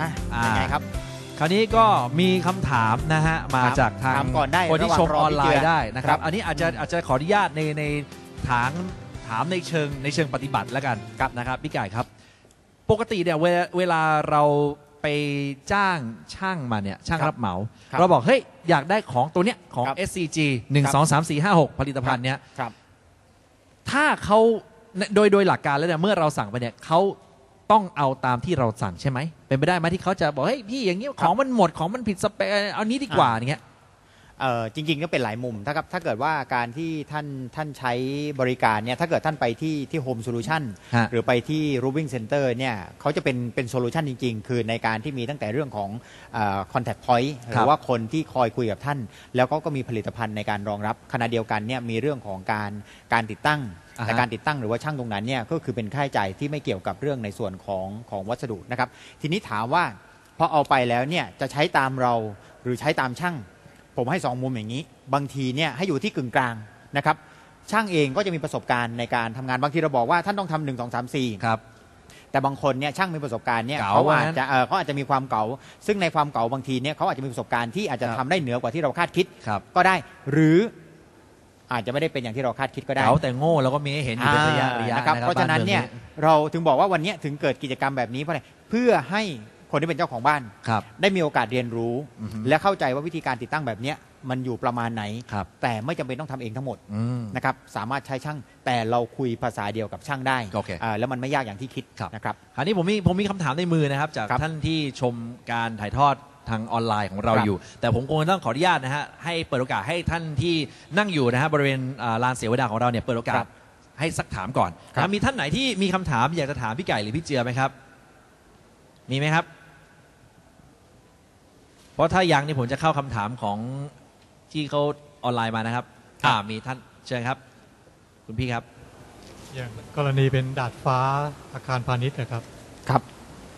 อะอ่ายังไงครับ คราวนี้ก็มีคำถามนะฮะมาครับจากทางถามก่อนได้คนที่ระหว่างชมรอออนไลพี่เจืน์อได้นะคครัรับ บ อันนี้อาจจะอาจจะขออนุญาตในในถามถามในเชิงในเชิงปฏิบัติแล้วกันนะครับพี่ไก่ครับ ปกติเนี่ยเวลาเวลาเราไปจ้างช่างมาเนี่ยช่างรับเหมา ครับเราบอกเฮ้ยอยากได้ของตัวเนี้ยของ ครับ SCG 1 2 3 4 5 6 ผลิตภัณฑ์เนี้ย ครับ ถ้าเขาโดยโดยหลักการแล้วเนี่ยเมื่อเราสั่งไปเนี่ยเขา ต้องเอาตามที่เราสั่งใช่ไหมเป็นไปได้ไหมที่เขาจะบอกเฮ้ยพี่อย่างนี้ของมันหมดของมันผิดสเปคเอานี้ดีกว่าอย่างเงี้ยเอ่อ จริงๆก็เป็นหลายมุมถ้าครับถ้าเกิดว่าการที่ท่านท่านใช้บริการเนี่ยถ้าเกิดท่านไปที่ที่ Home Solution ฮะหรือไปที่ Roving Center เนี่ยเขาจะเป็นเป็นโซลูชันจริง ๆ คือในการที่มีตั้งแต่เรื่องของเอ่อ contact point หรือว่าคนที่คอยคุยกับท่าน แล้วก็ก็มีผลิตภัณฑ์ในการรองรับขณะเดียวกันเนี่ยมีเรื่องของการการติดตั้งอ่าฮะ แต่การติดตั้งหรือว่าช่างตรงนั้นเนี่ยก็คือเป็นค่าใช้จ่ายที่ไม่เกี่ยวกับเรื่องในส่วนของของวัสดุนะครับทีนี้ถามว่าพอเอาไปแล้วเนี่ยจะใช้ตามเราหรือใช้ตามช่าง ผมให้สองมุมอย่างนี้ บางทีเนี่ยให้อยู่ที่กึ่งกลางนะครับช่างเองก็จะมีประสบการณ์ในการทำงานบางทีเราบอกว่าท่านต้องทำหนึ่งสองสามสี่ครับแต่บางคนเนี่ยช่างมีประสบการณ์เนี่ยเก๋าเขาอาจว่างั้นจะเออเขาอาจจะมีความเก๋าซึ่งในความเก๋าบางทีเนี่ยเขาอาจจะมีประสบการณ์ที่อาจจะครับทำได้เหนือกว่าที่เราคาดคิดครับก็ได้หรืออาจจะไม่ได้เป็นอย่างที่เราคาดคิดก็ได้เก๋าแต่โง่เราก็มีให้เห็นอยู่เป็นระยะระยะนะครับเพราะฉะนั้นเนี่ยบ้มืองเราถึงบอกว่าวันเนี้ยถึงเกิดกิจกรรมแบบนี้เพราะอะไรเพื่อให้ คนที่เป็นเจ้าของบ้าน ครับ ได้มีโอกาสเรียนรู้ อือฮึและเข้าใจว่าวิธีการติดตั้งแบบเนี้ยมันอยู่ประมาณไหน ครับ แต่ไม่จำเป็นต้องทำเองทั้งหมดอืม นะครับสามารถใช้ช่างแต่เราคุยภาษาเดียวกับช่างได้โอเคาแล้วมันไม่ยากอย่างที่คิดครับ นะครับ คราวนี้ผมมีผมมีคำถามในมือนะครับ จากครับท่านที่ชมการถ่ายทอดทางออนไลน์ของเราครับอยู่ แต่ผมคงต้องขออนุญาตนะฮะให้เปิดโอกาสให้ท่านที่นั่งอยู่นะฮะบริเวณอ่าลานเสวนาของเราเนี่ยเปิดโอกาคสรับให้สักถามก่อนครับ นะมีท่านไหนที่มีคำถามอยากจะถามพี่ไก่หรือพี่เจือไหมครับ มีไหมครับ เพราะถ้ายังนี่ผมจะเข้าคำถามของที่เขาออนไลน์มานะครับ อ่ามีท่านเชิญครับ คุณพี่ครับ อย่างกรณีเป็นดาดฟ้าอาคารพาณิชย์นะครับครับ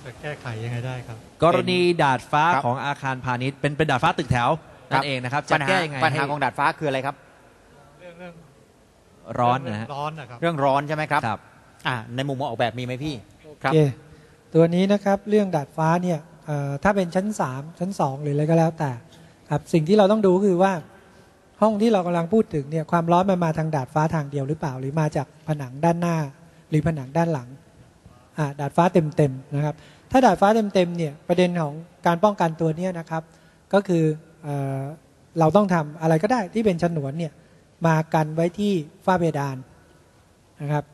จะแก้ไขยังไงได้ครับ กรณีดาดฟ้าครับของอาคารพาณิชย์เป็นเป็นดาดฟ้าตึกแถวนั่นเองนะครับจะปัญหาแก้ยังไงปัญหาให้ของดาดฟ้าคืออะไรครับ เรื่องเรื่องร้อนนะฮะเรื่องร้อนนะครับเรื่องร้อนใช่ไหมครับครับ อ่าในมุมมองออกแบบมีไหมพี่ ครับ โอเคตัวนี้นะครับเรื่องดาดฟ้าเนี่ยเอ่อ ถ้าเป็นชั้น3ชั้น2หรืออะไรก็แล้วแต่ครับสิ่งที่เราต้องดูคือว่าห้องที่เรากำลังพูดถึงเนี่ยความร้อนมันมาทางดาดฟ้าทางเดียวหรือเปล่า หรือมาจากผนังด้านหน้า หรือผนังด้านหลังดาดฟ้าเต็มๆนะครับ ถ้าดาดฟ้าเต็มๆเนี่ยประเด็นของการป้องกันตัวเนี้นะครับ ก็คือเออเราต้องทำอะไรก็ได้ที่เป็นฉนวนเนี่ยมากันไว้ที่ฝ้าเพดานนะครับ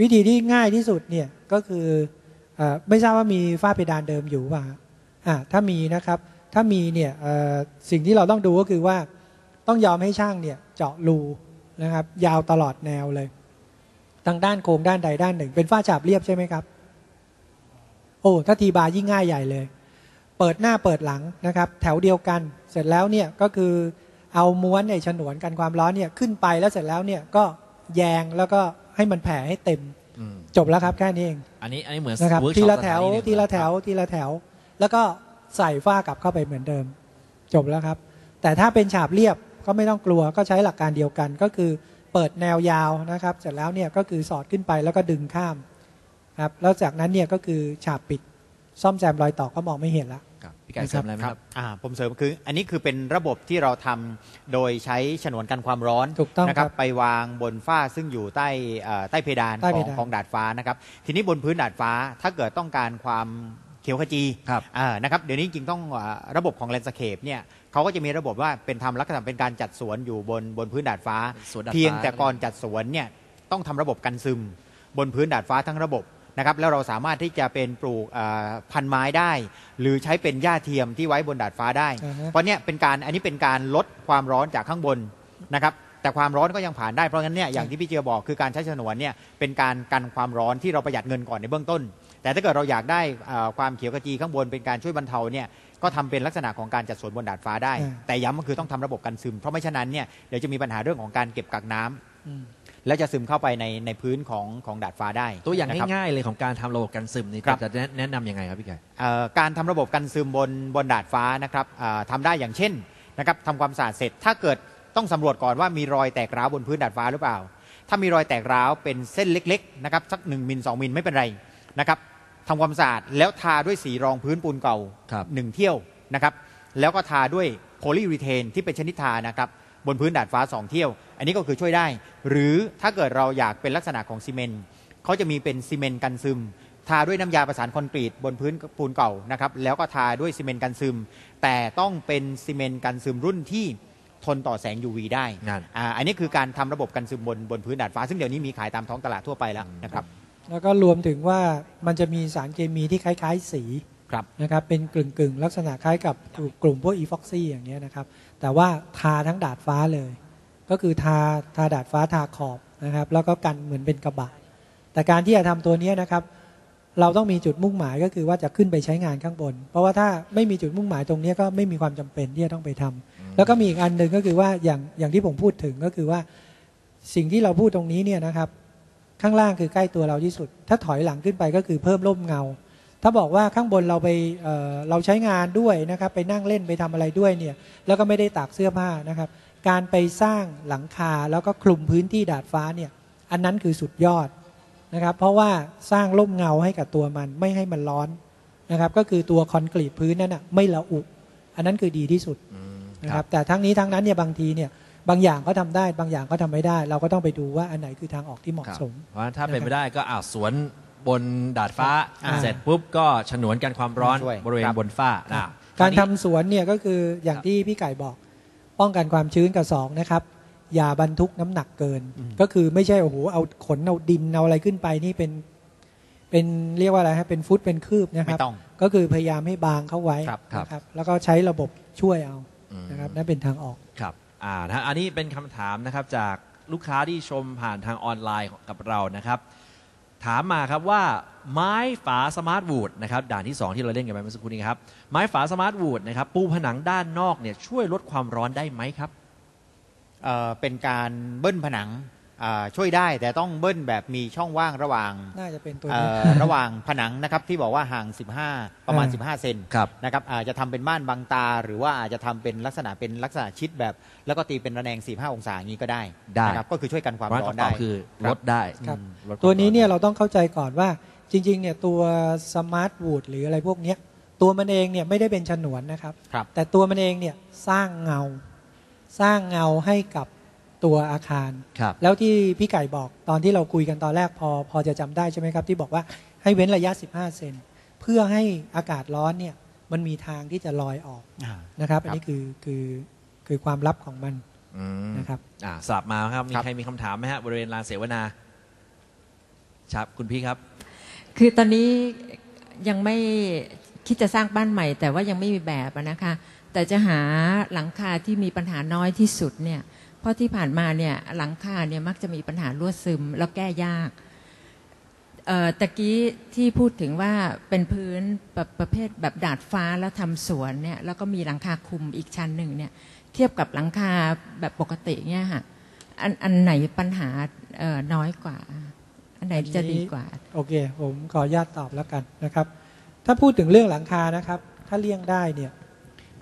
วิธีที่ง่ายที่สุดเนี่ยก็คือออไม่ทราบว่ามีฝ้าเพดานเดิมอยู่ป่ะ อ่าถ้ามีนะครับ ถ้ามีเนี่ยเอ่อสิ่งที่เราต้องดูก็คือว่าต้องยอมให้ช่างเนี่ยเจาะรูนะครับ ยาวตลอดแนวเลยทางด้านโครงด้านใดด้านหนึ่ง เป็นฝ้าฉาบเรียบใช่ไหมครับ โอ้ถ้าทีบาร์ยิ่งง่ายใหญ่เลย เปิดหน้าเปิดหลังนะครับ แถวเดียวกัน เสร็จแล้วเนี่ยก็คือเอาม้วนไอ้ฉนวนกันความร้อนเนี่ยขึ้นไปแล้วเสร็จแล้วเนี่ยก็แยงแล้วก็ให้มันแผ่ให้เต็มอืมจบแล้วครับแค่นี้เอง อันนี้อันนี้เหมือนนะครับเวิร์กทีช็อปละแถวสถานีหนึ่งทีละแถวทีละแถว แล้วก็ใส่ฝ้ากลับเข้าไปเหมือนเดิม จบแล้วครับ แต่ถ้าเป็นฉาบเรียบก็ไม่ต้องกลัวก็ใช้หลักการเดียวกัน ก็คือเปิดแนวยาวนะครับ เสร็จแล้วเนี่ยก็คือสอดขึ้นไปแล้วก็ดึงข้ามครับแล้วจากนั้นเนี่ยก็คือฉาบปิดซ่อมแซมรอยต่อก็มองไม่เห็นละครับพี่ไก่เสริมอะไรไหมคครัรับบอ่าผมเสริมคือ อันนี้คือเป็นระบบที่เราทำโดยใช้ฉนวนกันความร้อนถูกต้องนะคครัรับบไปวางบนฝ้าซึ่งอยู่ใต้เอ่อใต้เพดานใต้ขเพองดานของดาดฟ้านะครับ ทีนี้บนพื้นดาดฟ้าถ้าเกิดต้องการความ เขียวขจีครับอ่านะครับเดี๋ยวนี้จริงๆต้องอ่าระบบของแลนสเคปเนี่ยเขาก็จะมีระบบว่าเป็นทำลักษณะเป็นการจัดสวนอยู่บนบนพื้นดาดฟ้าสวนดาดฟ้าเพียงแต่ก่อนจัดสวนเนี่ยต้องทำระบบกันซึม บนพื้นดาดฟ้าทั้งระบบนะครับแล้วเราสามารถที่จะเป็นปลูกอ่าพันไม้ได้ หรือใช้เป็นหญ้าเทียมที่ไว้บนดาดฟ้าได้อ่าฮะเพราะเนี่ยเป็นการอันนี้เป็นการลดความร้อนจากข้างบนนะครับแต่ความร้อนก็ยังผ่านได้เพราะงั้นเนี่ยอย่างที่พี่เจียบอกคือการใช้ฉนวนเนี่ยเป็นการกันความร้อนที่เราประหยัดเงินก่อนในเบื้องต้น แต่ถ้าเกิดเราอยากได้อ่าความเขียวขจีข้างบนเป็นการช่วยบรรเทาเนี่ยก็ทำเป็นลักษณะของการจัดสวนบนดาดฟ้าได้อ่าแต่ย้ำก็คือต้องทำระบบกันซึม เพราะไม่ฉะนั้นเนี่ยเดี๋ยวจะมีปัญหาเรื่องของการเก็บกักน้ำอืมและจะซึมเข้าไปในในพื้นของของดาดฟ้าได้ ตัวอย่างนะครับง่ายๆเลยของการทำระบบกันซึมนี่ครับจะแนะแนะนำยังไงครับพี่ไก่เอ่อการทำระบบกันซึมบนบนดาดฟ้านะครับอ่าทำได้อย่างเช่นนะครับทำความสะอาดเสร็จถ้าเกิดต้องสำรวจก่อนว่ามีรอยแตกร้าวบนพื้นดาดฟ้าหรือเปล่า ถ้ามีรอยแตกร้าวเป็นเส้นเล็กๆนะครับสัก1มิล2มิลไม่เป็นไรนะครับ ทำความสะอาดแล้วทาด้วยสีรองพื้นปูนเก่าครับหนึ่งเที่ยวนะครับ แล้วก็ทาด้วยโพลีรีเทนที่เป็นชนิดทานะครับบนพื้นดาดฟ้า 2 เที่ยว อันนี้ก็คือช่วยได้ หรือถ้าเกิดเราอยากเป็นลักษณะของซีเมนต์เขาจะมีเป็นซีเมนต์กันซึม ทาด้วยน้ำยาประสานคอนกรีตบนพื้นปูนเก่านะครับแล้วก็ทาด้วยซีเมนต์กันซึม แต่ต้องเป็นซีเมนต์กันซึมรุ่นที่ทนต่อแสง UV ได้นั่นอ่าอันนี้คือการทำระบบกันซึมบนบนพื้นดาดฟ้า ซึ่งเดี๋ยวนี้มีขายตามท้องตลาดทั่วไปแล้วนะครับ แล้วก็รวมถึงว่ามันจะมีสารเคมีที่คล้าย ๆ สีครับนะครับเป็นกลึ่งๆ ลักษณะคล้ายกับกลุ่มพวกอีฟอกซี่อย่างเงี้ยนะครับ แต่ว่าทาทั้งดาดฟ้าเลย ก็คือทาทาดาดฟ้าทาขอบนะครับ แล้วก็กันเหมือนเป็นกระบะ แต่การที่จะทำตัวเนี้ยนะครับ เราต้องมีจุดมุ่งหมายก็คือว่าจะขึ้นไปใช้งานข้างบน เพราะว่าถ้าไม่มีจุดมุ่งหมายตรงเนี้ยก็ไม่มีความจำเป็นที่จะต้องไปทำแล้วก็มีอีกอันหนึ่งก็คือว่าอย่างอย่างที่ผมพูดถึงก็คือว่าสิ่งที่เราพูดตรงนี้เนี่ยนะครับ ข้างล่างคือใกล้ตัวเราที่สุด ถ้าถอยหลังขึ้นไปก็คือเพิ่มร่มเงา ถ้าบอกว่าข้างบนเราไปเเราใช้งานด้วยนะครับ ไปนั่งเล่นไปทำอะไรด้วยเนี่ย แล้วก็ไม่ได้ตากเสื้อผ้านะครับ การไปสร้างหลังคาแล้วก็คลุมพื้นที่ดาดฟ้าเนี่ย อันนั้นคือสุดยอดนะครับ เพราะว่าสร้างร่มเงาให้กับตัวมันไม่ให้มันร้อนนะครับ ก็คือตัวคอนกรีตพื้นนั้นอะไม่ละอุ อันนั้นคือดีที่สุดนะครับ แต่ทั้งนี้ทั้งนั้นเนี่ยบางทีเนี่ย บางอย่างก็ทำได้ บางอย่างก็ทำไม่ได้ เราก็ต้องไปดูว่าอันไหนคือทางออกที่เหมาะครับสมเพราะฉะนั้นถ้าเป็นไปได้ก็อ่าสวนบนดาดฟ้าอ่าเสร็จปุ๊บก็ฉนวนกันความร้อนช่วยบริเวณครับบนฝ้าอะการอันนี้ทำสวนเนี่ยก็คืออย่างครับที่พี่ไก่บอกป้องกันความชื้นกับสองนะครับอย่าบรรทุกน้ำหนักเกินอืมก็คือไม่ใช่โอ้โหเอาขนเอาดินเอาอะไรขึ้นไปนี่เป็นเป็นเรียกว่าอะไรฮะเป็นฟุตเป็นคืบนะคไม่รับต้องก็คือพยายามให้บางเข้าไว้ครับนะครับ แล้วก็ใช้ระบบช่วยเอาอืมนะครับนั่นเป็นทางออกครับ อ่านะฮะอันนี้เป็นคำถามนะครับจากลูกค้าที่ชมผ่านทางออนไลน์กับเรานะครับ ถามมาครับว่าไม้ฝาสมาร์ทวูดนะครับด่านที่ 2 ที่เราเล่นกันไปเมื่อสักครู่นี้ครับ ไม้ฝาสมาร์ทวูดนะครับปูผนังด้านนอกเนี่ยช่วยลดความร้อนได้ไหมครับ เอ่อเป็นการเบิ้ลผนัง ช่วยได้แต่ต้องเบิ้ลแบบมีช่องว่างระหว่างน่าจะเป็นตัวเอ่นี้อระหว่างผนังนะครับที่บอกว่าห่าง 15 ประมาณอ่า15 เซนครับนะครับอาจจะทำเป็นม่านบังตา หรือว่าอาจจะทำเป็นลักษณะเป็นลักษณะชิดแบบ แล้วก็ตีเป็นระแนง 45 องศาอย่างนี้ก็ได้ได้นะครับก็คือช่วยกันความเพราะร้อนคำตอได้บคือครัลบดได้ครับอืมลดคามตัวนี้เนี่ยร้อเราต้องเข้าใจก่อนว่าจริงๆเนี่ยตัวสมาร์ทวูดหรืออะไรพวกเนี้ยตัวมันเองเนี่ยไม่ได้เป็นฉนวนนะครับครับ แต่ตัวมันเองเนี่ยสร้างเงาสร้างเงาให้กับ ตัวอาคารครับแล้วที่พี่ไก่บอกตอนที่เราคุยกันตอนแรกพอพอจะจำได้ใช่ไหมครับ ที่บอกว่าให้เว้นระยะ 15 เซนเพื่อให้อากาศร้อนเนี่ยมันมีทางที่จะลอยออกอ่านะครับครับ อันนี้คือคือคือความลับของมันอืมนะครับอ่าสลับมาครับ มีครับใครมีคำถามไหมฮะบริเวณลานเสวนาครับคุณพี่ครับ คือตอนนี้ยังไม่คิดจะสร้างบ้านใหม่ แต่ว่ายังไม่มีแบบอะนะคะ แต่จะหาหลังคาที่มีปัญหาน้อยที่สุดเนี่ย เพราะที่ผ่านมาเนี่ยหลังคาเนี่ยมักจะมีปัญหารั่วซึมแล้วแก้ยากเอ่อตะกี้ที่พูดถึงว่าเป็นพื้นแบบประเภทแบบดาดฟ้าแล้วทำสวนเนี่ยแล้วก็มีหลังคาคลุมอีกชั้นหนึ่งเนี่ยเทียบกับหลังคาแบบปกติเนี่ยค่ะอันอันไหนปัญหาเอ่อน้อยกว่า อันไหนจะดีกว่า โอเค ผมขออนุญาตตอบแล้วกันนะครับ ถ้าพูดถึงเรื่องหลังคานะครับ ถ้าเลี่ยงได้เนี่ย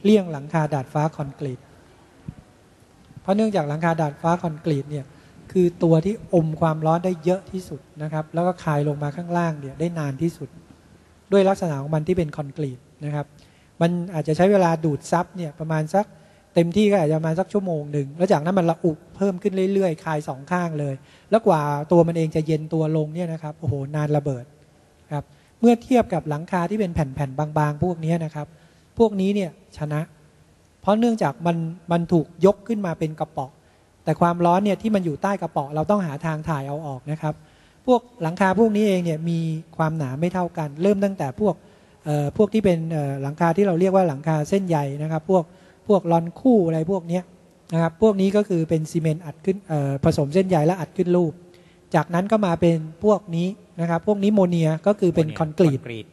เลี่ยงหลังคาดาดฟ้าคอนกรีต เพราะเนื่องจากหลังคาดาดฟ้าคอนกรีตเนี่ยคือตัวที่อมความร้อนได้เยอะที่สุดนะครับ แล้วก็คายลงมาข้างล่างเนี่ยได้นานที่สุด ด้วยลักษณะของมันที่เป็นคอนกรีตนะครับ มันอาจจะใช้เวลาดูดซับเนี่ยประมาณสักเต็มที่ก็อาจจะประมาณสักชั่วโมงหนึ่งแล้วจากนั้นมันระอุเพิ่มขึ้นเรื่อยๆ คายสองข้างเลย แล้วกว่าตัวมันเองจะเย็นตัวลงเนี่ยนะครับโอ้โหนานระเบิดครับเมื่อเทียบกับหลังคาที่เป็นแผ่นๆบางๆ พวกนี้นะครับ พวกนี้เนี่ยชนะ เพราะเนื่องจากมันมันถูกยกขึ้นมาเป็นกระป๋อแต่ความร้อนเนี่ยที่มันอยู่ใต้กระป๋อเราต้องหาทางถ่ายเอาออกนะครับ พวกหลังคาพวกนี้เองเนี่ยมีความหนาไม่เท่ากัน เริ่มตั้งแต่พวกพวกที่เป็นหลังคาที่เราเรียกว่าหลังคาเส้นใยนะครับ พวกพวกลอนคู่อะไรพวกนี้นะครับพวกนี้ก็คือเป็นซีเมนต์อัดขึ้นผสมเส้นใยและอัดขึ้นรูป จากนั้นก็มาเป็นพวกนี้นะครับ พวกนี้โมเนียก็คือเป็นคอนกรีต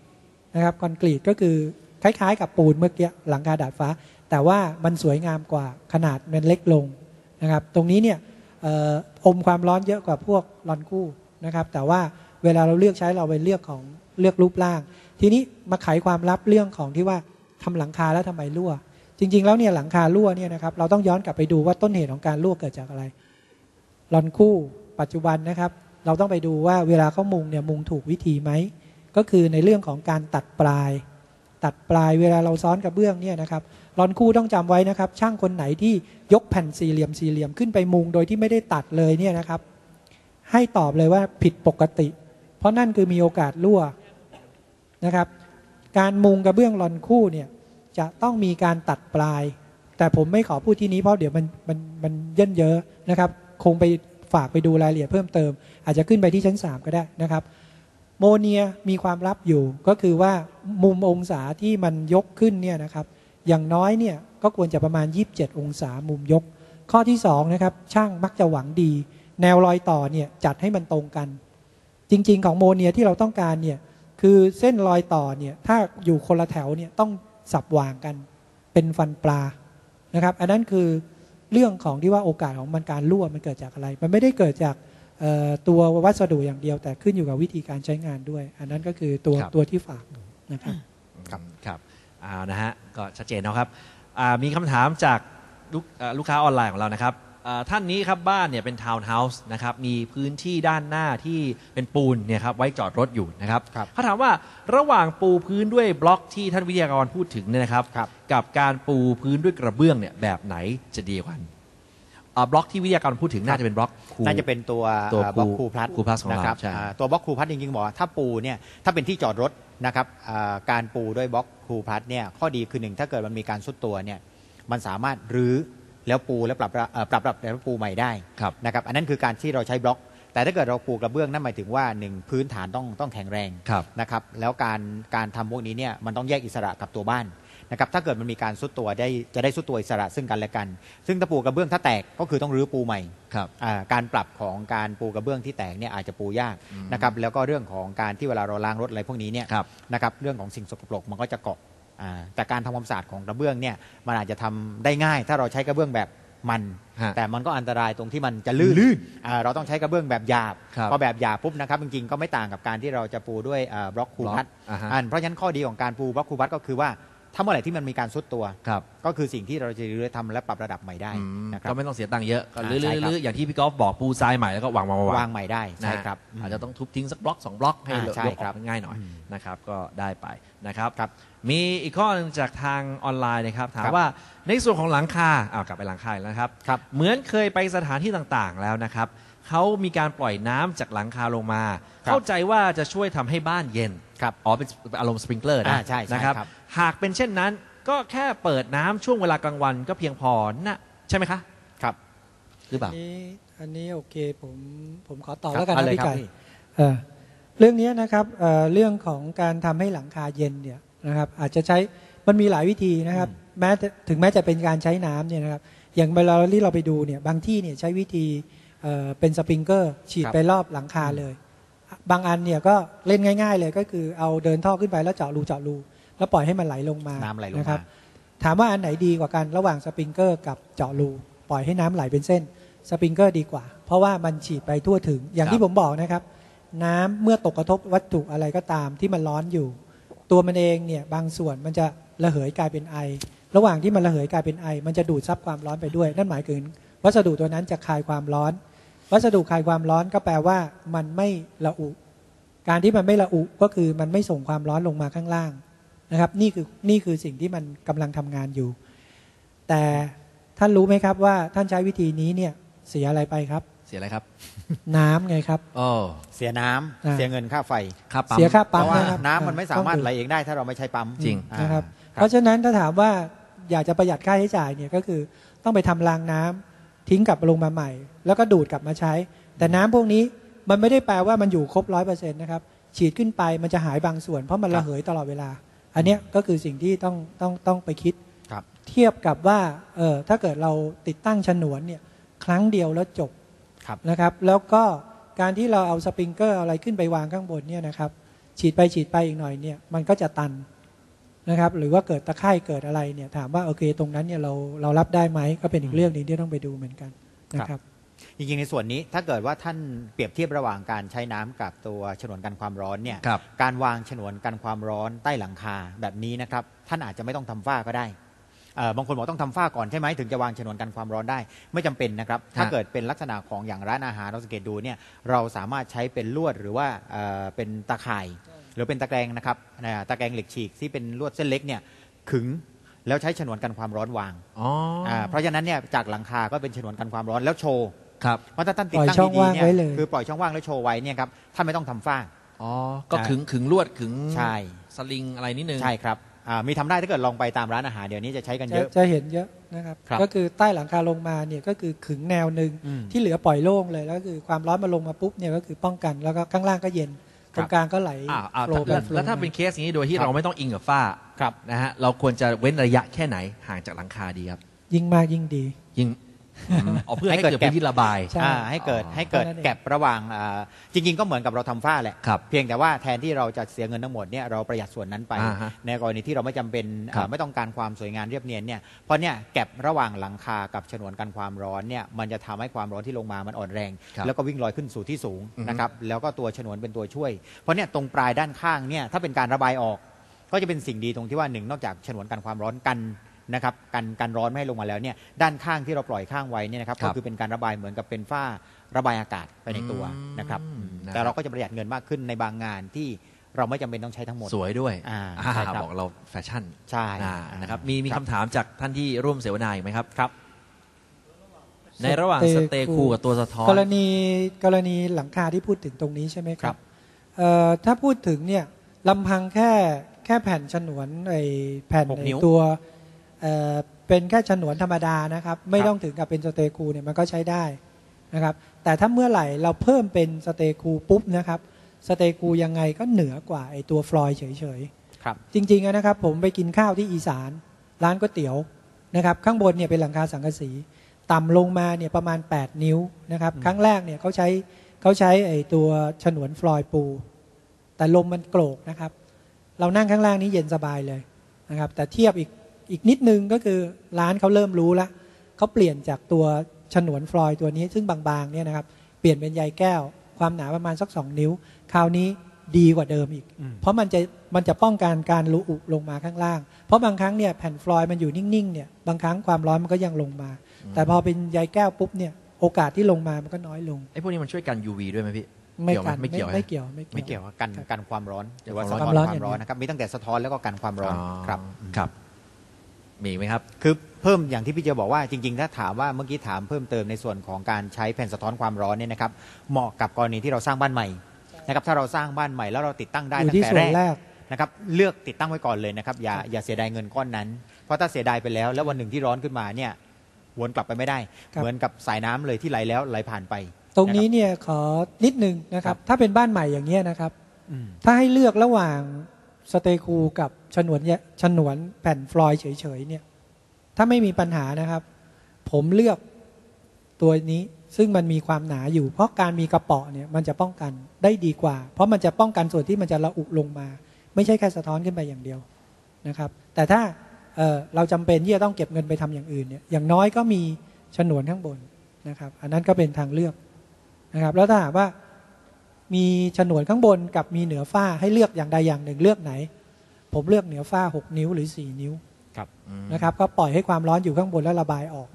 นะครับคอนกรีตก็คือคล้ายๆ กับปูนเมื่อกี้หลังคาดาดฟ้า แต่ว่ามันสวยงามกว่าขนาดมันเล็กลงนะครับ ตรงนี้เนี่ยอมความร้อนเยอะกว่าพวกลอนคู่นะครับ แต่ว่าเวลาเราเลือกใช้เราไปเลือกของเลือกรูปร่าง ทีนี้มาไขความลับเรื่องของที่ว่าทำหลังคาแล้วทำไมรั่ว จริง ๆ แล้วเนี่ยหลังคารั่วเนี่ยนะครับเราต้องย้อนกลับไปดูว่าต้นเหตุของการรั่วเกิดจากอะไรลอนคู่ปัจจุบันนะครับ เราต้องไปดูว่าเวลาเขามุงเนี่ยมุงถูกวิธีไหมก็คือในเรื่องของการตัดปลาย ตัดปลายเวลาเราซ้อนกระเบื้องเนี่ยนะครับรอนคู่ต้องจำไว้นะครับ ช่างคนไหนที่ยกแผ่นสี่เหลี่ยมสี่เหลี่ยมขึ้นไปมุงโดยที่ไม่ได้ตัดเลยเนี่ยนะครับ ให้ตอบเลยว่าผิดปกติ เพราะนั่นคือมีโอกาสรั่วนะครับ การมุงกระเบื้องรอนคู่เนี่ยจะต้องมีการตัดปลาย แต่ผมไม่ขอพูดที่นี้เพราะเดี๋ยวมันมันมันเยินเยอะนะครับ คงไปฝากไปดูรายละเอียดเพิ่มเติม อาจจะขึ้นไปที่ชั้น 3 ก็ได้นะครับ โมเนียมีความลับอยู่ก็คือว่ามุมองศาที่มันยกขึ้นเนี่ยนะครับ อย่างน้อยเนี่ยก็ควรจะประมาณ 27 องศามุมยก ข้อที่2นะครับช่างมักจะหวังดี แนวรอยต่อเนี่ยจัดให้มันตรงกัน จริง ๆ ของโมเนียที่เราต้องการเนี่ยคือเส้นรอยต่อเนี่ยถ้าอยู่คนละแถวเนี่ยต้องสับวางกันเป็นฟันปลานะครับ อันนั้นคือเรื่องของที่ว่าโอกาสของมันการรั่วมันเกิดจากอะไร มันไม่ได้เกิดจาก ตัววัสดุอย่างเดียว แต่ขึ้นอยู่กับวิธีการใช้งานด้วย อันนั้นก็คือตัวครับตัวที่ฝากนะครับครับครับเอานะฮะก็ชัดเจนเนาะครับอ่ามีคำถามจากลูกเอ่อลูกค้าออนไลน์ของเรานะครับอ่าท่านนี้ครับบ้านเนี่ยเป็นทาวน์เฮาส์นะครับมีพื้นที่ด้านหน้าที่เป็นปูนเนี่ยครับไว้จอดรถอยู่นะครับครับเขาถามว่าระหว่างปูพื้นด้วยบล็อกที่ท่านวิทยากรพูดถึงเนี่ยนะครับครับกับการปูพื้นด้วยกระเบื้องเนี่ยแบบไหนจะดีกว่ากันอ่า บล็อกที่วิทยากรพูดถึงน่าจะเป็นบล็อกคูน่าจะเป็นตัวตัวบล็อกคูคูพลัสคูพลัสของเรานะครับใช่อ่าตัวบล็อกคูพลัสจริงๆบอกว่าถ้าปูเนี่ยถ้าเป็นที่จอดรถนะครับอ่าการปูด้วยบล็อกคูพลัสเนี่ยข้อดีคือหนึ่งถ้าเกิดมันมีการซุดตัวเนี่ยมันสามารถรื้อแล้วปูแล้วปรับเอ่อปรับปรับแล้วปูใหม่ได้ครับนะครับอันนั้นคือการที่เราใช้บล็อก แต่ถ้าเกิดเราปูกระเบื้องนั่นหมายถึงว่าหนึ่งพื้นฐานต้องต้องแข็งแรงครับนะครับแล้วการการทำพวกนี้เนี่ยมันต้องแยกอิสระกับตัวบ้าน นะครับถ้าเกิดมันมีการซุดตัวได้จะได้ซุดตัวอิสระซึ่งกันและกัน ซึ่งถ้าปูกระเบื้องถ้าแตกก็คือต้องรื้อปูใหม่ครับอ่าการปรับของการปูกระเบื้องที่แตกเนี่ยอาจจะปูยากอืมนะครับแล้วก็เรื่องของการที่เวลาเราล้างรถอะไรพวกนี้เนี่ยครับนะครับเรื่องของสิ่งสกปรกมันก็จะเกาะอ่าแต่การทำความสะอาดของกระเบื้องเนี่ยมันอาจจะทำได้ง่าย ถ้าเราใช้กระเบื้องแบบมันฮะแต่มันก็อันตรายตรงที่มันจะลื่นลื่นอ่าเราต้องใช้กระเบื้องแบบหยาบครับพอแบบหยาบปุ๊บนะครับจริงๆก็ไม่ต่างกับการที่เราจะปูด้วยอ่าบล็อกคูพัดอ่าฮะอันเพราะฉะนั้นข้อดีของการปูบล็อกคูพัดก็คือว่า ถ้าเมื่อไหร่ที่มันมีการซุดตัวครับก็คือสิ่งที่เราจะรื้อทำและปรับระดับใหม่ได้อืมนะครับ ก็ไม่ต้องเสียตังค์เยอะก็อ่าลื้อใช่ครับ ๆๆอย่างที่พี่กอล์ฟบอกปูทรายใหม่แล้วก็วางวางวางวางใหม่ได้นะใช่ฮะครับ อาจจะต้องทุบทิ้งสักบล็อกสองบล็อกให้อ่าเหลือใช่ยกอครัอบกง่ายหน่อยอืมนะครับก็ได้ไปนะครับ ครับมีอีกข้อหนึงจากทางออนไลน์นะครับถามครับว่าในส่วนของหลังคาอ้าวกลับไปหลังคาอีกแล้วนะครับ ครับ เหมือนเคยไปสถานที่ต่างๆแล้วนะครับเขามีการปล่อยน้ำจากหลังคาลงมา ครับเข้าใจว่าจะช่วยทำให้บ้านเย็นครับอ๋อเป็นอารมณ์สปริงเกอร์นะอ่าใช่ใช่นะครับ ครับ หากเป็นเช่นนั้น ก็แค่เปิดน้ำช่วงเวลากลางวันก็เพียงพอนะใช่ไหมคะ ครับหรือเปล่า อันนี้อันนี้โอเคผมผมขอต่อครับแล้วกันเอานะเลยพี่ครับไก่พี่ เอ่อเรื่องนี้นะครับเอ่อเรื่องของการทำให้หลังคาเย็นเนี่ยนะครับอาจจะใช้มันมีหลายวิธีนะครับแม้จะถึงแม้จะเป็นการใช้น้ำเนี่ยนะครับอย่างเวลาที่เราไปดูเนี่ยบางที่เนี่ยใช้วิธีเอ่อเป็นสปริงเกอร์ฉีดครับ ไปรอบหลังคาเลย บางอันเนี่ยก็เล่นง่าย ๆ เลยก็คือเอาเดินท่อขึ้นไปแล้วเจาะรูเจาะรู แล้วปล่อยให้มันไหลลงมาน้ำไหลลงนะคมารับ ถามว่าอันไหนดีกว่ากันระหว่างสปริงเกอร์กับเจาะรูปล่อยให้น้ำไหลเป็นเส้นสปริงเกอร์ดีกว่า เพราะว่ามันฉีดไปทั่วถึง อย่างครับที่ผมบอกนะครับ น้ำเมื่อตกกระทบวัตถุอะไรก็ตามที่มันร้อนอยู่ ตัวมันเองเนี่ยบางส่วนมันจะระเหยกลายเป็นไอ ระหว่างที่มันระเหยกลายเป็นไอ มันจะดูดซับความร้อนไปด้วย นั่นหมายถึงวัสดุตัวนั้นจะคายความร้อน วัสดุคายความร้อนก็แปลว่ามันไม่ระอุ การที่มันไม่ระอุก็คือมันไม่ส่งความร้อนลงมาข้างล่าง นะครับนี่คือนี่คือสิ่งที่มันกำลังทำงานอยู่ แต่ท่านรู้ไหมครับว่าท่านใช้วิธีนี้เนี่ยเสียอะไรไปครับ เสียอะไรครับ น้ำไงครับโอ้เสียน้ำอ่าเสียเงินค่าไฟครับปั๊มเสียค่าเพปั๊มราะว่านะครับน้ำมันไม่สามารถต้องไหลเองได้ถ้าเราไม่ใช้ปั๊มจริงอ่านะครับคเพราะฉะนั้นถ้าถามว่าอยากจะประหยัดค่าใช้จ่ายเนี่ยก็คือต้องไปทำรางน้ำทิ้งกลับลงมาใหม่ แล้วก็ดูดกลับมาใช้ แต่น้ำพวกนี้มันไม่ได้แปลว่ามันอยู่ครบร้อยเปอร์เซ็นต์นะครับฉีดขึ้นไปมันจะหายบางส่วนเพราะมันระเหยตลอดเวลา อันเนี้ยก็คือสิ่งที่ต้องต้องต้องไปคิดครับเทียบกับว่าเออถ้าเกิดเราติดตั้งฉนวนเนี่ยครั้งเดียวแล้วจบครับนะครับ แล้วก็การที่เราเอาสปริงเกอร์อะไรขึ้นไปวางข้างบนเนี่ยนะครับ ฉีดไปฉีดไปอีกหน่อยเนี่ยมันก็จะตันนะครับ หรือว่าเกิดตะไคร่เกิดอะไรเนี่ยถามว่าโอเคตรงนั้นเนี่ยเราเรารับได้ไหมก็เป็นอีกเรื่องหนึงที่ต้องไปดูเหมือนกันนะครับ จริงๆในส่วนนี้ถ้าเกิดว่าท่านเปรียบเทียบระหว่างการใช้น้ำกับตัวฉนวนกันความร้อนเนี่ยครับการวางฉนวนกันความร้อนใต้หลังคาแบบนี้นะครับท่านอาจจะไม่ต้องทำฝ้าก็ได้เอ่อบางคนบอกต้องทำฝ้าก่อนใช่ไหมถึงจะวางฉนวนกันความร้อนได้ ไม่จำเป็นนะครับ ถ้าเกิดเป็นลักษณะของอย่างร้านอาหารเราสังเกตดูเนี่ยเราสามารถใช้เป็นลวดหรือว่าเอ่อเป็นตะข่าย หรือเป็นตะแกรงนะครับอ่าตะแกรงเหล็กฉีกที่เป็นลวดเส้นเล็กเนี่ยขึงแล้วใช้ฉนวนกันความร้อนวางอ๋ออาเพราะฉะนั้นเนี่ยจากหลังคาก็เป็นฉนวนกันความร้อนแล้วโชว์ ครับเพราะถ้าท่านติดตั้งปล่อยช่องดีๆเนี่ว่างไว้เลย คือปล่อยช่องว่างแล้วโชว์ไว้เนี่ยครับท่านไม่ต้องทำฝ้าอ๋อ ก็ขึงขึงลวดขึงใช่ สลิงอะไรนิดนึง ใช่ครับอ่ามีทำได้ถ้าเกิดลองไปตามร้านอาหารเดี๋ยวนี้จะใช้กันจะเยอะ จะเห็นเยอะนะครับ ครับก็คือใต้หลังคาลงมาเนี่ยก็คือขึงแนวหนึ่งอืมที่เหลือปล่อยโล่งเลยแล้วก็คือความร้อนมาลงมาปุ๊บเนี่ยก็คือป้องกันแล้วก็ข้างล่างก็เย็นคตรับ รงกลางก็ไหลอ่าอ่าโฟลว์แล้วไปโฟลว์แล้วถ้ามาเป็นเคสนี้โดยที่ครับเราไม่ต้องอิงกับฝ้าครับ นะฮะเราควรจะเว้นระยะแค่ไหนห่างจากหลังคาดีครับ ยิ่งมากยิ่งดี ยิง เอาเพื่อให้ให้เกิเกิดดพื้นที่ระบายใช่อ่าให้เกิดอ๋อให้เกิดเท่านั้นเองแก็บระหว่างอ่าจริง ๆ ก็เหมือนกับเราทำฝ้าแหละ ครับเพียงแต่ว่าแทนที่เราจะเสียเงินทั้งหมดเนี่ยเราประหยัดส่วนนั้นไป อ่าฮะในกรณีที่เราไม่จำเป็นครับ อ่าไม่ต้องการความสวยงามเรียบเนียนเนี่ยเพราะเนี่ยแก็บระหว่างหลังคากับฉนวนกันความร้อนเนี่ยมันจะทำให้ความร้อนที่ลงมามันอ่อนแรง ครับแล้วก็วิ่งลอยขึ้นสู่ที่สูงอือฮึนะครับแล้วก็ตัวฉนวนเป็นตัวช่วย เพราะเนี่ยตรงปลายด้านข้างเนี่ยถ้าเป็นการระบายออก ก็จะเป็นสิ่งดีตรงที่ว่าหนึ่งนอกจากฉนวนกันความร้อนกัน นะครับกันกันร้อนไม่ให้ลงมาแล้วเนี่ยด้านข้างที่เราปล่อยข้างไว้เนี่ยนะครับครัก็บคือเป็นการระบายเหมือนกับเป็นฝ้าระบายอากาศไปในตัวอืมนะครับนะครับ แต่เราก็จะประหยัดเงินมากขึ้นในบางงานที่เราไม่จำเป็นต้องใช้ทั้งหมด สวยด้วยอ่าอ่าใช่ครับ บอกเราแฟชั่นใช่อ่านะครับมีมีครับคำถามจากท่านที่ร่วมเสวนาอีกไหมครับครับ ในระหว่างสเตย์คูลกับตัวสะท้อน กรณีกรณีหลังคาที่พูดถึงตรงนี้ใช่ไหมคครัรับบเอ่อถ้าพูดถึงเนี่ยลำพังแค่แค่แผ่นฉนวนไอแผ่นหกไอ้นิ้ว ตัว เอ่อเป็นแค่ฉนวนธรรมดานะครับ ไม่ครับต้องถึงกับเป็นสเตย์คูลเนี่ยมันก็ใช้ได้นะครับแต่ถ้าเมื่อไหร่เราเพิ่มเป็นสเตย์คูลปุ๊บนะครับสเตย์คูลยังไงก็เหนือกว่าไอตัวฟลอยด์เฉยๆครับจริงๆอะนะครับผมไปกินข้าวที่อีสานร้านก๋วยเตี๋ยวนะครับข้างบนเนี่ยเป็นหลังคาสังกะสีต่ำลงมาเนี่ยประมาณ 8 นิ้วนะครับอืมครั้งแรกเนี่ยเขาใช้เขาใช้ไอ้ตัวฉนวนฟลอยด์ปู แต่ลมมันโกรกนะครับ เรานั่งข้างล่างนี้เย็นสบายเลยนะครับแต่เทียบอีก อีกนิดนึงก็คือร้านเขาเริ่มรู้ละเขาเปลี่ยนจากตัวฉนวนฟลอยด์ตัวนี้ซึ่งบางๆเนี่ยนะครับเปลี่ยนเป็นใยแก้ว ความหนาประมาณสัก2นิ้ว คราวนี้ดีกว่าเดิมอีกอืมเพราะมันจะมันจะป้องกันการรูอุลงมาข้างล่าง เพราะบางครั้งเนี่ยแผ่นฟลอยด์มันอยู่นิ่งๆเนี่ยบางครั้งความร้อนมันก็ยังลงมา แต่พอเป็นใยแก้วปุ๊บเนี่ยโอกาสที่ลงมามันก็น้อยลงไอ้พวกนี้มันช่วยกัน UV ด้วยไหมพี่ไม่เกี่ยวไหมกันไม่เกี่ยวไม่เกี่ยวไม่ไม่เกี่ยวกับกันกันความร้อนหรือว่าคสะวามท้อนร้อนความร้อนอย่างเดียวนะครับมีตั้งแต่สะท้อนแล้วก็กันความร้อนครับครับ มีอีกไหมครับ คือเพิ่มอย่างที่พี่เจบอกว่าจริงๆ ถ้าถามว่าเมื่อกี้ถามเพิ่มเติมในส่วนของการใช้แผ่นสะท้อนความร้อนเนี่ยนะครับเหมาะกับกรณีที่เราสร้างบ้านใหม่นะครับถ้าเราสร้างบ้านใหม่แล้วเราติดตั้งได้อยู่ตั้งที่แต่ส่วแรนกแรกนะครับเลือกติดตั้งไว้ก่อนเลยนะครับอย่าอย่าเสียดายเงินก้อนนั้น เพราะถ้าเสียดายไปแล้ว แล้ววันหนึ่งที่ร้อนขึ้นมาเนี่ยวนกลับไปไม่ได้ครับเหมือนกับสายน้ำเลยที่ไหลแล้วไหลผ่านไป ตรงนี้เนี่ยขอนิดนึงนะคครัรับบถ้าเป็นบ้านใหม่อย่างเงี้ยนะครับอืมถ้าให้เลือกระหว่าง สเตคูกับฉนวนเนี่ยฉนวนแผ่นฟลอยเฉยๆเนี่ยถ้าไม่มีปัญหานะครับ ผมเลือกตัวนี้ซึ่งมันมีความหนาอยู่ เพราะการมีกระเป๋อเนี่ยมันจะป้องกันได้ดีกว่า เพราะมันจะป้องกันส่วนที่มันจะระอุลงมา ไม่ใช่แค่สะท้อนขึ้นไปอย่างเดียวนะครับ แต่ถ้าเเราจำเป็นที่จะต้องเก็บเงินไปทำอย่างอื่นเนี่ยอย่างน้อยก็มีฉนวนข้างบนนะครับ อันนั้นก็เป็นทางเลือกนะครับ แล้วถ้าหากว่า มีฉนวนข้างบนกับมีเหนือฝ้าให้เลือกอย่างใดอย่างหนึ่งเลือกไหน ผมเลือกเหนือฝ้า 6 นิ้วหรือ 4 นิ้วอืมนะครับก็ปล่อยให้ความร้อนอยู่ข้างบนแล้วระบายออก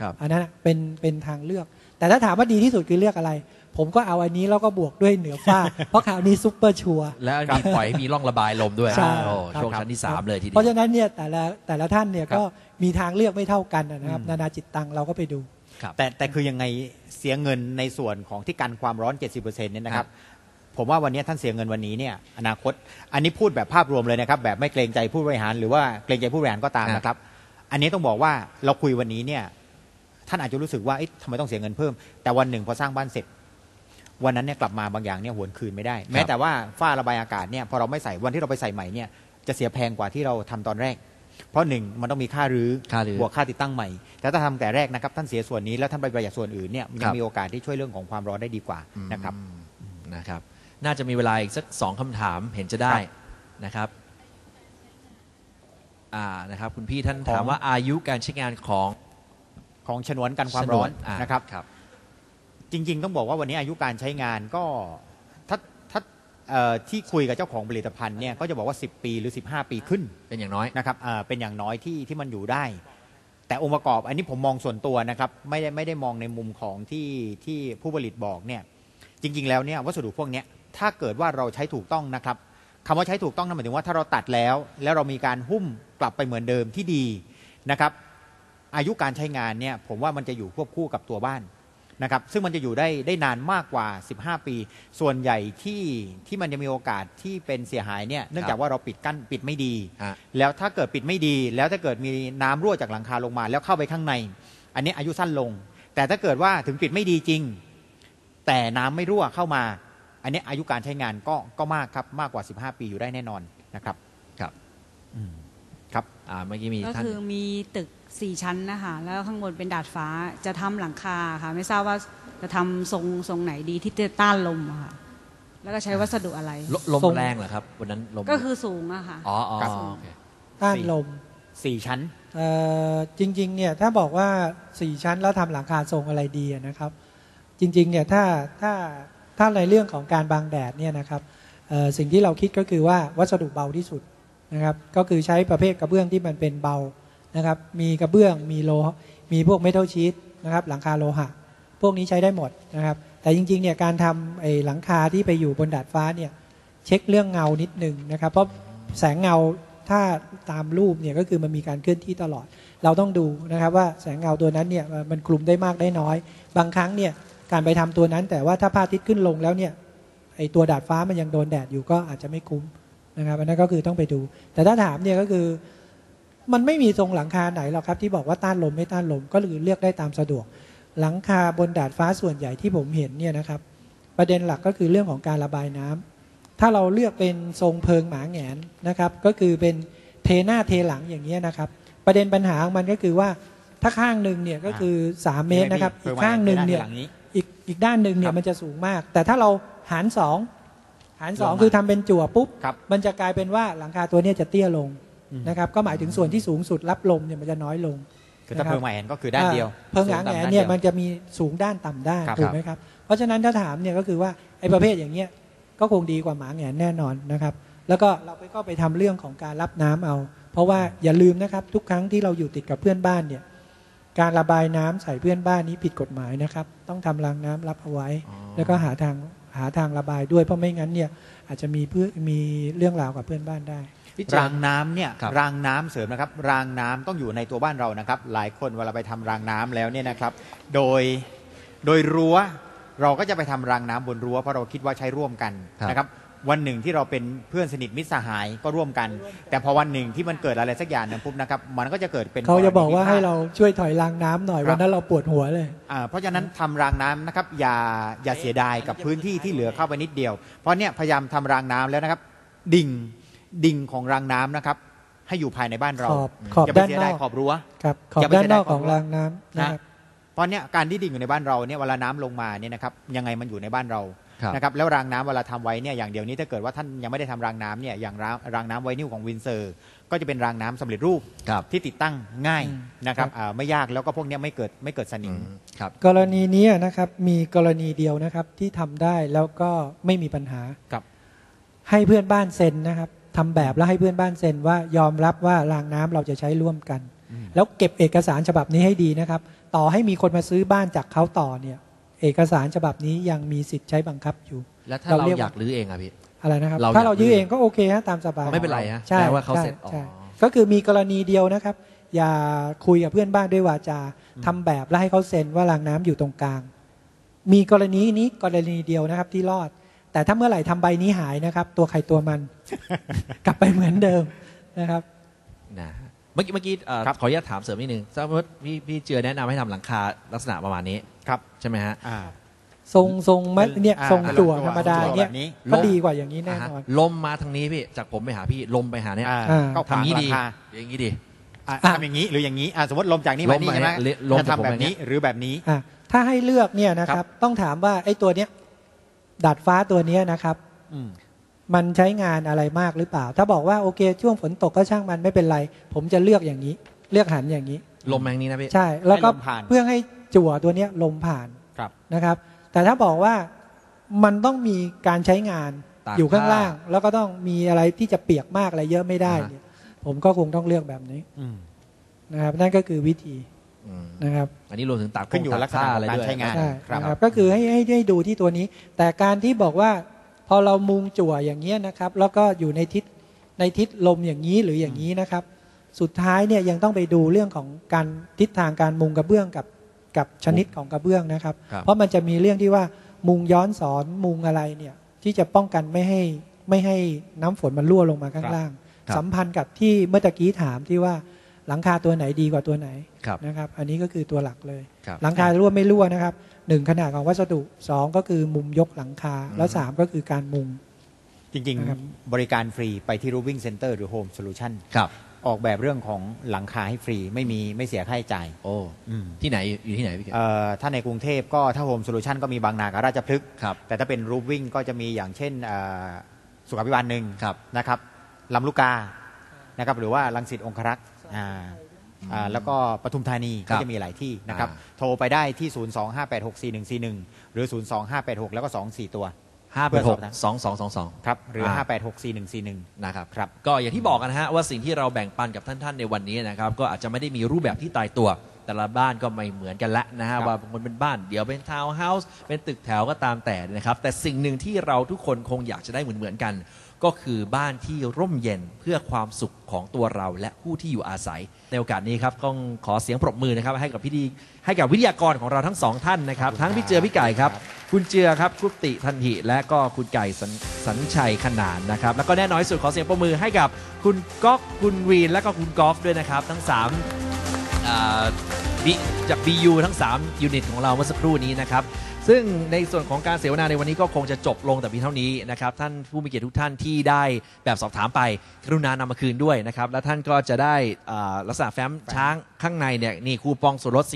ครับอันนั้นน่ะเป็นเป็นทางเลือก แต่ถ้าถามว่าดีที่สุดคือเลือกอะไร ผมก็เอาอันนี้แล้วก็บวกด้วยเหนือฝ้า เพราะคราวนี้ซุปเปอร์ชัวร์แล้วมีปล่อยให้มีร่องระบายลมด้วยใช่โอ้ครับช่วงชั้นที่สามเลยทีเดีเพราะยวฉะนั้นเนี่ยแต่ละแต่ละท่านเนี่ยครับก็มีทางเลือกไม่เท่ากันนะครับอืมนานาจิตตังเราก็ไปดูครับ แต่แต่คือยังไงเสียเงินในส่วนของที่กันความร้อน 70%เนี่ยนะครับ ผมว่าวันนี้ท่านเสียเงินวันนี้เนี่ยอนาคต อันนี้พูดแบบภาพรวมเลยนะครับ แบบไม่เกรงใจผู้บริหารหรือว่าเกรงใจผู้บริหารก็ตามครับนะครับ อันนี้ต้องบอกว่าเราคุยวันนี้เนี่ยท่านอาจจะรู้สึกว่าเอ๊ะทำไมต้องเสียเงินเพิ่ม แต่วันหนึ่งพอสร้างบ้านเสร็จ วันนั้นเนี่ยกลับมาบางอย่างเนี่ยหวนคืนไม่ได้ แม้แต่ว่าฝ้าระบายอากาศเนี่ยพอเราไม่ใส่วันที่เราไปใส่ใหม่เนี่ยจะเสียแพงกว่าที่เราทำตอนแรก เพราะหนึ่งมันต้องมีค่ารื้อค่ารื้อบวกค่าติดตั้งใหม่ แต่ถ้าทำแต่แรกนะครับท่านเสียส่วนนี้แล้วท่านไปประหยัดส่วนอื่นเนี่ยมันคยัรังบมีโอกาสที่ช่วยเรื่องของความร้อนได้ดีกว่านะครับอืมนะครับ น่าจะมีเวลาอีกสักสองคำถามเห็นจะได้ครับนะครับอ่านะครับ คุณพี่ท่านของถามว่าอายุการใช้งานของของฉนวนกันความร้อนฉวนะครับครับ จริง ๆ ต้องบอกว่าวันนี้อายุการใช้งานก็ถ้าถ้า เอ่อที่คุยกับเจ้าของผลิตภัณฑ์เนี่ยก็จะบอกว่า 10 ปีหรือ 15 ปีขึ้นเป็นอย่างน้อย นะครับเอ่อเป็นอย่างน้อยที่ที่มันอยู่ได้ แต่องค์ประกอบอันนี้ผมมองส่วนตัวนะครับไม่ได้ไม่ได้มองในมุมของที่ที่ผู้ผลิตบอกเนี่ยจริง ๆ แล้วเนี่ยวัสดุพวกเนี้ยถ้าเกิดว่าเราใช้ถูกต้องนะครับคำว่าใช้ถูกต้องนั่นหมายถึงว่าถ้าเราตัดแล้ว แล้วเรามีการหุ้มกลับไปเหมือนเดิมที่ดีนะครับอายุการใช้งานเนี่ยผมว่ามันจะอยู่ควบคู่กับตัวบ้าน นะครับซึ่งมันจะอยู่ได้ได้นานมากกว่า 15 ปี ส่วนใหญ่ที่ที่มันจะมีโอกาสที่เป็นเสียหายเนี่ยเนื่องจากว่าเราปิดกั้นปิดไม่ดี ฮะ แล้วถ้าเกิดปิดไม่ดี แล้วถ้าเกิดมีน้ำรั่วจากหลังคาลงมา แล้วเข้าไปข้างใน อันนี้อายุสั้นลง แต่ถ้าเกิดว่าถึงปิดไม่ดีจริง แต่น้ำไม่รั่วเข้ามา อันนี้อายุการใช้งานก็ก็มากครับมากกว่า 15 ปีอยู่ได้แน่นอนนะครับครับ อืมครับ อ่าเมื่อกี้มีก็ท่าน คือมีตึก สี่ชั้นนะคะแล้วข้างบนเป็นดาดฟ้าจะทำหลังคาค่ะ ไม่ทราบว่าจะทำทรงทรงไหนดีที่จะต้านลมอะค่ะ แล้วก็ใช้วัสดุอะไร ลลมทรงแรงเหรอครับวันนั้นลมก็คือสูงอะค่ะ อ๋ออ๋อครับ โอเคต้านลม4ชั้น เอ่อจริงๆเนี่ยถ้าบอกว่าสี่ชั้นแล้วทำหลังคาทรงอะไรดีอะนะครับ จริงๆเนี่ยถ้าถ้าถ้าในเรื่องของการบังแดดเนี่ยนะครับเอ่อสิ่งที่เราคิดก็คือว่าวัสดุเบาที่สุดนะครับก็คือใช้ประเภทกระเบื้องที่มันเป็นเบา นะครับ มีกระเบื้องมีโล มีพวกเมทัลชีตนะครับหลังคาโลหะ พวกนี้ใช้ได้หมดนะครับ แต่จริงๆเนี่ยการทำไอ้หลังคาที่ไปอยู่บนดาดฟ้าเนี่ยเช็คเรื่องเงานิดนึงนะครับ เพราะแสงเงาถ้าตามรูปเนี่ยก็คือมันมีการเคลื่อนที่ตลอด เราต้องดูนะครับว่าแสงเงาตัวนั้นเนี่ยมันคลุมได้มากได้น้อย บางครั้งเนี่ยการไปทำตัวนั้น แต่ว่าถ้าพระอาทิตย์ขึ้นลงแล้วเนี่ยไอ้ตัวดาดฟ้ามันยังโดนแดดอยู่ก็อาจจะไม่คุ้มนะครับอันนั้นก็คือต้องไปดู แต่ถ้าถามเนี่ยก็คือ มันไม่มีทรงหลังคาไหนหรอกครับที่บอกว่าต้านลมไม่ต้านลมก็คือเลือกได้ตามสะดวก หลังคาบนดาดฟ้าส่วนใหญ่ที่ผมเห็นเนี่ยนะครับ ประเด็นหลักก็คือเรื่องของการระบายน้ำถ้าเราเลือกเป็นทรงเพิงหมาแหงนนะครับ ก็คือเป็นเทหน้าเทหลังอย่างนี้ยนะครับ ประเด็นปัญหาของมันก็คือว่าถ้าข้างหนึ่งเนี่ยก็คือ 3 เมตรนะครับอีกข้างหนึ่งเนี่ยหลังนี้อีกอีกด้านหนึ่งเนี่ครัยบมันจะสูงมาก แต่ถ้าเราหารสองหารสองลงมาคือทำเป็นจั่วปุ๊บครับมันจะกลายเป็นว่าหลังคาตัวเนี้ยจะเตี้ยลงอืม นะครับก็หมายถึงส่วนที่สูงสุดรับลมเนี่ยมันจะน้อยลงคือถ้านะครับเพิ่มมาแอนก็คือด้านเดียว เพิงหางแหนเนี่ยมันจะมีสูงด้านต่ำด้านครับถูกไหมครับเพราะฉะนั้นถ้าถามเนี่ยก็คือว่าไอ้ประเภทอย่างเงี้ยก็คงดีกว่าหมาแหงนแน่นอนนะครับแล้วก็เราไปก็ไปทำเรื่องของการรับน้ำเอา เพราะว่าอย่าลืมนะครับทุกครั้งที่เราอยู่ติดกับเพื่อนบ้านเนี่ยการระบายน้ำใส่เพื่อนบ้านนี้ผิดกฎหมายนะครับ ต้องทำรางน้ำรับเอาไว้อ๋อแล้วก็หาทางหาทางระบายด้วยเพราะไม่งั้นเนี่ยอาจจะมีเพื่อมีเรื่องราวกับเพื่อนบ้านได้พี่เจ รางน้ำเนี่ยครับ รางน้ำเสริมนะครับ รางน้ำต้องอยู่ในตัวบ้านเรานะครับ หลายคนเวลาไปทำรางน้ำแล้วเนี่ยนะครับ โดยโดยรั้วเราก็จะไปทำรางน้ำบนรั้วเพราะเราคิดว่าใช้ร่วมกันครับ นะครับ วันหนึ่งที่เราเป็นเพื่อนสนิทมิตรสหายก็ร่วมกัน แต่พอวันหนึ่งที่มันเกิดอะไรสักอย่างหนึ่งปุ๊บนะครับ มันก็จะเกิดเป็นเขาจะบอกว่าณีพิพให้ทเราช่วยถอยรางน้ำหน่อย ครับ วันนั้นเราปวดหัวเลย อ่าเพราะฉะนั้นทำรางน้ำนะครับอย่าอย่าเสียดายกับพื้นที่ที่เหลือเข้าไปนิดเดียว เพราะเนี่ยพยายามทำรางน้ำแล้วนะครับ ดิ่ง ดิ่งของรางน้ำนะครับ ให้อยู่ภายในบ้านเราขอบขอบอย่าไปด้านเสียนดายอกขอบรั้วครับขอบอย่าไปด้านนอกเสียดายของความรางน้ำนะ ครับ เพราะเนี่ยการที่ดิ่งอยู่ในบ้านเราเนี่ยเวลาน้ำลงมาเนี่ยนะครับยังไงมันอยู่ในบ้านเราครับ นะครับแล้วรางน้ำเวลาทำไว้เนี่ยอย่างเดียวนี้ถ้าเกิดว่าท่านยังไม่ได้ทำรางน้ำเนี่ยอย่างรางรางน้ำไวนิลของวินเซอร์ ก็จะเป็นรางน้ำสำเร็จรูปครับ ที่ติดตั้งง่ายอืม นะครับครับอ่าไม่ยากแล้วก็พวกเนี้ยไม่เกิดไม่เกิดสนิอืมมครับ กรณีนี้นะครับมีกรณีเดียวนะครับที่ทำได้แล้วก็ไม่มีปัญหาครับ ให้เพื่อนบ้านเซ็นนะครับ ทำแบบแล้วให้เพื่อนบ้านเซ็นว่ายอมรับว่ารางน้ำเราจะใช้ร่วมกันอืมแล้วเก็บเอกสารฉบับนี้ให้ดีนะครับ ต่อให้มีคนมาซื้อบ้านจากเขาต่อเนี่ย เอกสารฉบับนี้ยังมีสิทธิ์ใช้บังคับอยู่ แล้วถ้าเราเราเรียกอยากรื้อเองอะพี่อะไรนะครับเราถ้าเราอยากยื้อยื้อเองก็โอเคฮะตามสบายไม่เป็นไรฮะใช่แปลว่าเขาเซ็นใช่อ๋อก็คือมีกรณีเดียวนะครับ อย่าคุยกับเพื่อนบ้านด้วยวาจาทำแบบแล้วให้เขาเซ็นว่ารางน้ำอยู่ตรงกลาง มีกรณีนี้กรณีเดียวนะครับที่รอด แต่ถ้าเมื่อไหร่ทำใบนี้หายนะครับ ตัวใครตัวมัน กลับไปเหมือนเดิมนะครับนะฮะเมื่อกี้เมื่อกี้เอ่อครับขออนุญาตถามเสริมนิดนึงทราบว่าพี่พี่เจือแนะนำให้ทำหลังคาลักษณะประมาณนี้ครับใช่ไหมฮะอ่าทรงทรงมัดเนี่ยอ่าทรงจั่วจั่วธรรมดาจั่วเนี่ยแบบนี้ก็ดีกว่าอย่างนี้แน่อ่านฮะอนลมมาทางนี้พี่จากผมไปหาพี่ลมไปหาเนี่ยอ่าอ่าก็ขวางทำงี้ราดีคาอย่างงี้ดีอะอะทำอย่างนี้หรืออย่างนี้อะสมมติลมจากนี้มาลมนี่มาใช่ไหมเนี่ยลมจะจากผมทำแบบนี้อย่างเงี้ยหรือแบบนี้อะถ้าให้เลือกเนี่ยนะคครัรับบต้องถามว่าไอ้ตัวเนี้ย ดาดฟ้าตัวเนี้ยนะครับอืมมันใช้งานอะไรมากหรือเปล่า ถ้าบอกว่าโอเคช่วงฝนตกก็ช่างมันไม่เป็นไร ผมจะเลือกอย่างนี้ เลือกหันอย่างนี้ ลมแมงนี้นะพี่ใช่ แล้วก็ให้ลมผ่านเพื่อให้จั่วตัวเนี้ยลมผ่านครับนะครับ แต่ถ้าบอกว่ามันต้องมีการใช้งานตากอยู่ข้างผ้าล่าง แล้วก็ต้องมีอะไรที่จะเปียกมากอะไรเยอะไม่ได้อ่าฮะเนี่ยผมก็คงต้องเลือกแบบนี้อืมนะครับนั่นก็คือวิธีอืม นะครับ อันนี้รวมถึงตากขึ้นอยู่ตากลักษณะผ้าอะไรของการด้วยใช้งานใช่ครับนะครับก็คือให้ให้ให้ดูที่ตัวนี้ แต่การที่บอกว่าพออเรามุงจั่วอย่างเงี้ยนะครับ แล้วก็อยู่ในทิศในทิศลมอย่างนี้หรืออย่างนี้นะครับ สุดท้ายเนี่ยยังต้องไปดูเรื่องของการทิศทางการมุงกระเบื้องกับกับชนิดของกระเบื้องนะครับครับเพราะมันจะมีเรื่องที่ว่ามุงย้อนสอนมุงอะไรเนี่ยที่จะป้องกันไม่ให้ไม่ให้น้ำฝนมันรั่วลงมาข้างล่างครับสัมพันธ์กับที่เมื่อตะกี้ถามที่ว่า หลังคาตัวไหนดีกว่าตัวไหนครับนะครับ อันนี้ก็คือตัวหลักเลยครับหลังคารั่วไม่รั่วนะครับหนึ่งขนาดของวัสดุสองก็คือมุมยกหลังคา แล้วสามก็คือการมุง จริงนะครับๆบริการฟรีไปที่ Roofing Center หรือ Home Solution ครับออกแบบเรื่องของหลังคาให้ฟรีไม่มีไม่เสียค่าใช้จ่ายโอ้อืมที่ไหนอยู่ที่ไหนพี่เก๋เอ่อถ้าในกรุงเทพก็ถ้า Home Solution ก็มีบางนากับราชพฤกษ์ครับแต่ถ้าเป็น Roofing ก็จะมีอย่างเช่นเอ่อสุขาภิบาลหนึ่งครับนะครับลำลูกกานะครับหรือว่าลังสิตองครักษ์ อ่าอ่าแล้วก็ปทุมธานีครัก็บจะมีหลายที่นะครับอ่าโทรไปได้ที่ 025864141 หรือ 02586 แล้วก็ 24 ตัวห้าแปดหกสองสองสองสองครับ หรืออ่า5864141 นะครับครับ ก็อย่างที่บอกกันนะฮะว่าสิ่งที่เราแบ่งปันกับท่านๆในวันนี้นะครับ ก็อาจจะไม่ได้มีรูปแบบที่ตายตัว แต่ละบ้านก็ไม่เหมือนกันละนะฮะครับว่าบางคนเป็นบ้านเดี๋ยวเป็นทาวน์เฮาส์เป็นตึกแถวก็ตามแต่นะครับ แต่สิ่งหนึ่งที่เราทุกคนคงอยากจะได้เหมือนเหมือนๆกัน ก็คือบ้านที่ร่มเย็นเพื่อความสุขของตัวเราและผู้ที่อยู่อาศัย ในโอกาสนี้ครับต้องขอเสียงปรบมือนะครับให้กับพี่ดีให้กับวิทยากรของเราทั้งสองท่านนะครับ ทั้งพี่เจือพี่ไก่ครับ คุณเจือครับคุปติทันหิและก็คุณไก่สันสัญชัยขนานนะครับ แล้วก็แน่นอนที่สุดขอเสียงปรบมือให้กับคุณก๊อกคุณวีนและก็คุณกอล์ฟด้วยนะครับ ทั้ง3อ่า B จาก BU ทั้ง 3 ยูนิตของเราเมื่อสักครู่นี้นะครับ ซึ่งในส่วนของการเสวนาในวันนี้ก็คงจะจบลงแต่เพียงเท่านี้นะครับท่านผู้มีเกียรติทุกท่านที่ได้แบบสอบถามไปกรุณานำมาคืนด้วยนะครับและท่านก็จะได้อ่าลักษณะแฟ้มช้างข้างในเนี่ยนี่คูปองส่วนลด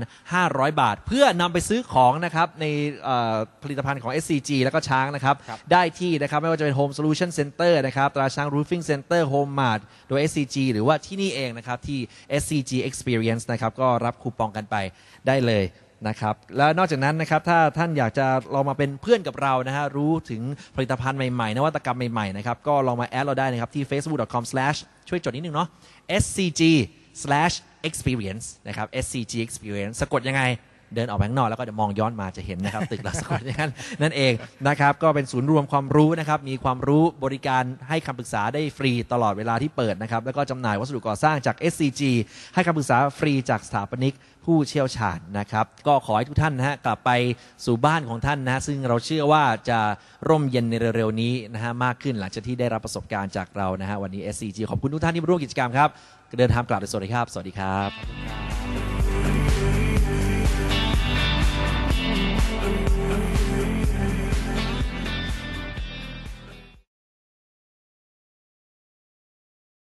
4,500 บาท เพื่อนำไปซื้อของนะครับในเอ่อผลิตภัณฑ์ของ SCG แล้วก็ช้างนะครับครับ ได้ที่นะครับไม่ว่าจะเป็น Home Solution Center นะครับตราช้าง Roofing Center Home Mart โดย SCG หรือว่าที่นี่เองนะครับที่ SCG Experience นะครับก็รับคูปองกันไปได้เลย นะครับแล้วนอกจากนั้นนะครับถ้าท่านอยากจะลองมาเป็นเพื่อนกับเรานะฮะรู้ถึงผลิตภัณฑ์ใหม่ๆ นวัตกรรมใหม่ๆนะครับก็ลองมาแอดเราได้นะครับที่ facebook.com/ ช่วยจดนิดนึงเนาะ scg experience นะครับ scg experience สะกดยังไง เดินออกไปข้างนอกแล้วก็เดี๋ยวมองย้อนมาจะเห็นนะครับ ตึกเราสะกดอย่างนั้นนั่นเองนะครับ ก็เป็นศูนย์รวมความรู้นะครับ มีความรู้บริการให้คำปรึกษาได้ฟรีตลอดเวลาที่เปิดนะครับ แล้วก็จำหน่ายวัสดุก่อสร้างจาก SCG ให้คำปรึกษาฟรีจากสถาปนิกผู้เชี่ยวชาญนะครับ ก็ขอให้ทุกท่านนะฮะกลับไปสู่บ้านของท่านนะฮะซึ่งเราเชื่อว่าจะร่มเย็นในเร็วๆนี้นะฮะมากขึ้นหลังจากที่ได้รับประสบการณ์จากเรานะฮะวันนี้ SCG ขอบคุณทุกท่านที่มาร่วมกิจกรรมครับเดินทางกลับดยสวัสดีครับ สวัสดีครับ